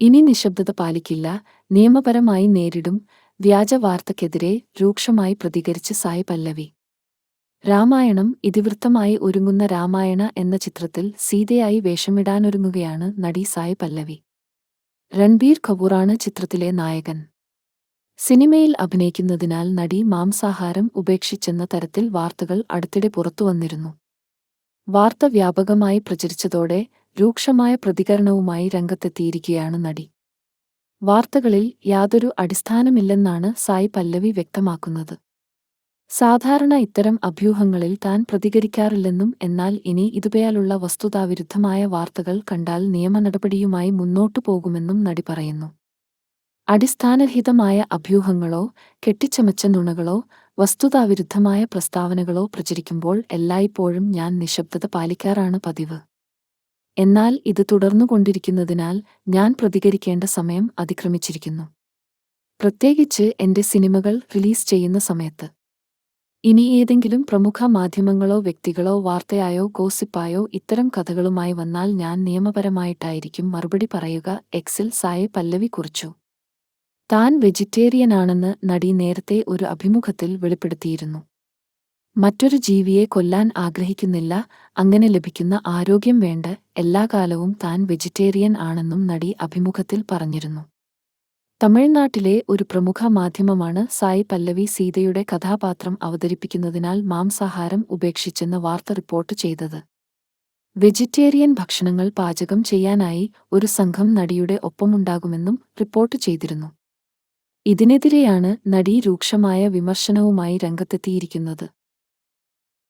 ഇനി നിശബ്ദത പാലിക്കില്ല നിയമപരമായി നേരിടും വ്യാജ വാർത്തക്കെതിരെ രൂക്ഷമായി പ്രതികരിച്ച് സായ് പല്ലവി. രാമായണം ഇതിവൃത്തമായി ഒരുങ്ങുന്ന രാമായണ എന്ന ചിത്രത്തിൽ സീതയായി വേഷമിടാനൊരുങ്ങുകയാണ് നടി സായ് പല്ലവി. രൺബീർ കപൂറാണ് ചിത്രത്തിലെ നായകൻ. സിനിമയിൽ അഭിനയിക്കുന്നതിനാൽ നടി മാംസാഹാരം ഉപേക്ഷിച്ചെന്ന തരത്തിൽ വാർത്തകൾ അടുത്തിടെ പുറത്തുവന്നിരുന്നു. വാർത്ത വ്യാപകമായി പ്രചരിച്ചതോടെ രൂക്ഷമായ പ്രതികരണവുമായി രംഗത്തെത്തിയിരിക്കുകയാണ് നടി. വാർത്തകളിൽ യാതൊരു അടിസ്ഥാനമില്ലെന്നാണ് സായി പല്ലവി വ്യക്തമാക്കുന്നത്. സാധാരണ ഇത്തരം അഭ്യൂഹങ്ങളിൽ താൻ പ്രതികരിക്കാറില്ലെന്നും എന്നാൽ ഇനി ഇതുപയാലുള്ള വസ്തുതാവിരുദ്ധമായ വാർത്തകൾ കണ്ടാൽ നിയമനടപടിയുമായി മുന്നോട്ടു പോകുമെന്നും നടി പറയുന്നു. അടിസ്ഥാനരഹിതമായ അഭ്യൂഹങ്ങളോ കെട്ടിച്ചമച്ച നുണകളോ വസ്തുതാവിരുദ്ധമായ പ്രസ്താവനകളോ പ്രചരിക്കുമ്പോൾ എല്ലായ്പ്പോഴും ഞാൻ നിശബ്ദത പാലിക്കാറാണ് പതിവ്. എന്നാൽ ഇത് തുടർന്നുകൊണ്ടിരിക്കുന്നതിനാൽ ഞാൻ പ്രതികരിക്കേണ്ട സമയം അതിക്രമിച്ചിരിക്കുന്നു. പ്രത്യേകിച്ച് എന്റെ സിനിമകൾ റിലീസ് ചെയ്യുന്ന സമയത്ത്. ഇനി ഏതെങ്കിലും പ്രമുഖ മാധ്യമങ്ങളോ വ്യക്തികളോ വാർത്തയായോ ഗോസിപ്പായോ ഇത്തരം കഥകളുമായി വന്നാൽ ഞാൻ നിയമപരമായിട്ടായിരിക്കും മറുപടി പറയുക എക്സിൽ സായെ പല്ലവി കുറിച്ചു. താൻ വെജിറ്റേറിയനാണെന്ന് നടി നേരത്തെ ഒരു അഭിമുഖത്തിൽ വെളിപ്പെടുത്തിയിരുന്നു. മറ്റൊരു ജീവിയെ കൊല്ലാൻ ആഗ്രഹിക്കുന്നില്ല അങ്ങനെ ലഭിക്കുന്ന ആരോഗ്യം വേണ്ട എല്ലാ കാലവും താൻ വെജിറ്റേറിയൻ ആണെന്നും നടി അഭിമുഖത്തിൽ പറഞ്ഞിരുന്നു. തമിഴ്നാട്ടിലെ ഒരു പ്രമുഖ മാധ്യമമാണ് സായി പല്ലവി സീതയുടെ കഥാപാത്രം അവതരിപ്പിക്കുന്നതിനാൽ മാംസാഹാരം ഉപേക്ഷിച്ചെന്ന വാർത്ത റിപ്പോർട്ട് ചെയ്തത്. വെജിറ്റേറിയൻ ഭക്ഷണങ്ങൾ പാചകം ചെയ്യാനായി ഒരു സംഘം നടിയുടെ ഒപ്പമുണ്ടാകുമെന്നും റിപ്പോർട്ട് ചെയ്തിരുന്നു. ഇതിനെതിരെയാണ് നടി രൂക്ഷമായ വിമർശനവുമായി രംഗത്തെത്തിയിരിക്കുന്നത്.